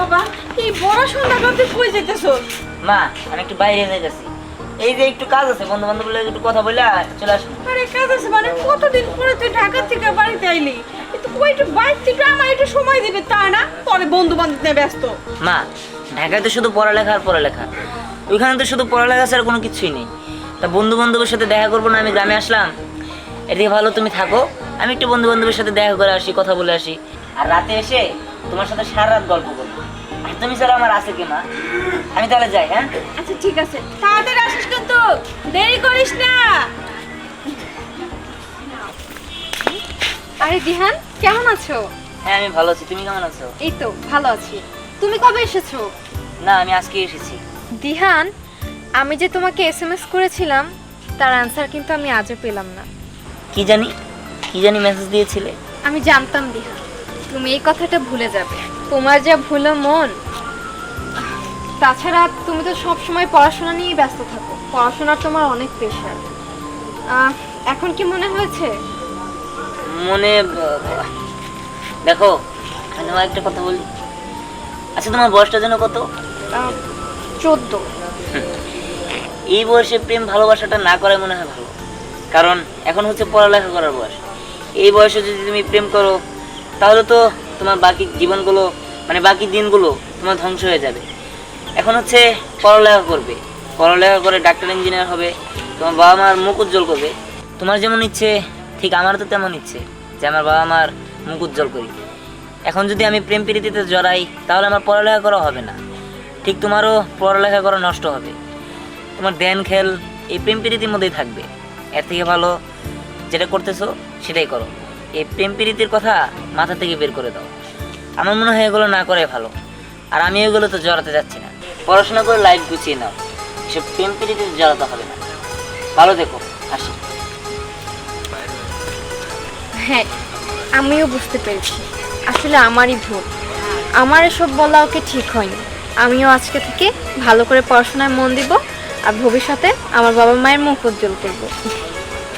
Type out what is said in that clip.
বাবা এই বড় সন্ধ্যাটা তুই কই যেতেছ মা আমি একটু বাইরে যাইতেছি। এই যে একটু কাজ আছে বন্ধু বান্ধব একটু কথা বলে চলে আসুন। আরে কাজ আছে মানে কতদিন পরে তুই ঢাকা থেকে বাড়িতে আইলি? একটু কই একটু বাড়িতে একটু আমার একটু সময় দিবে তা না? পরে বন্ধু বান্ধব নিয়ে ব্যস্ত। মা ঢাকায় তো শুধু পড়ালেখা আর পড়ালেখা। ওইখানে তো শুধু পড়ালেখা ছাড়া কোনো কিছুই নেই। তা বন্ধু বান্ধবের সাথে দেখা করব না আমি গ্রামে আসলাম। এদিকে ভালো তুমি থাকো। আমি একটু বন্ধু বান্ধবের সাথে দেখা করে আসি কথা বলে আসি। আর রাতে এসে তোমার সাথে সারা রাত গল্প করব। তুমি ছাড়া আমার আছে কি মা? আমি তাহলে যাই হ্যাঁ? আচ্ছা ঠিক আছে। তাড়াতাড়ি আসিস কিন্তু। দেরি করিস না। আরে দিহান কেমন আছো? হ্যাঁ আমি ভালো আছি। তুমি কেমন আছো? এই তো ভালো আছি। তুমি কবে এসেছ? না আমি আজকে এসেছি। দিহান আমি যে তোমাকে এসএমএস করেছিলাম তার অ্যান্সার কিন্তু আমি আজও পেলাম না। কি জানি? কি জানি মেসেজ দিয়েছিলে? আমি জানতাম দিহান। তুমি এই কথাটা ভুলে যাবে। তোমার যা ভুলো মন তাছাড়া তুমি তো সব সময় পড়াশোনা নিয়েই ব্যস্ত থাকো। পড়াশোনার তোমার অনেক প্রেশার এখন কি মনে হয়েছে? মনে দেখো আমি তোমার একটা কথা বলি। আচ্ছা তোমার বয়সটা যেন কত? চোদ্দ। এই বয়সে প্রেম ভালোবাসাটা না করাই মনে হয় ভালো। কারণ এখন হচ্ছে পড়ালেখা করার বয়স। এই বয়সে যদি তুমি প্রেম করো তাহলে তো তোমার বাকি জীবনগুলো মানে বাকি দিনগুলো তোমার ধ্বংস হয়ে যাবে। এখন হচ্ছে পড়ালেখা করবে। পড়ালেখা করে ডাক্তার, ইঞ্জিনিয়ার হবে, তোমার বাবা মার মুখ উজ্জ্বল করবে। তোমার যেমন ইচ্ছে, ঠিক আমার তো তেমন ইচ্ছে যে আমার বাবা মার মুখ উজ্জ্বল করি। এখন যদি আমি প্রেম প্রীতিতে জড়াই, তাহলে আমার পড়ালেখা করা হবে না। ঠিক তোমারও পড়ালেখা করা নষ্ট হবে। তোমার দেন খেল এই প্রেম প্রীতির মধ্যেই থাকবে। এর থেকে ভালো যেটা করতেছো, সেটাই করো। এই প্রেম প্রীতির কথা মাথা থেকে বের করে দাও। আমার মনে হয় এগুলো না করাই ভালো। আর আমি এগুলো তো জড়াতে যাচ্ছি না। পড়াশোনা করে লাইফ গুছিয়ে নাও। এসব প্রেম প্রীতিতে জড়াতে হবে না। ভালো দেখো আসি হ্যাঁ আমিও বুঝতে পেরেছি। আসলে আমারই ভুল। আমার এসব বলা ওকে ঠিক হয়নি। আমিও আজকে থেকে ভালো করে পড়াশোনায় মন দিব আর ভবিষ্যতে আমার বাবা মায়ের মুখ উজ্জ্বল করব।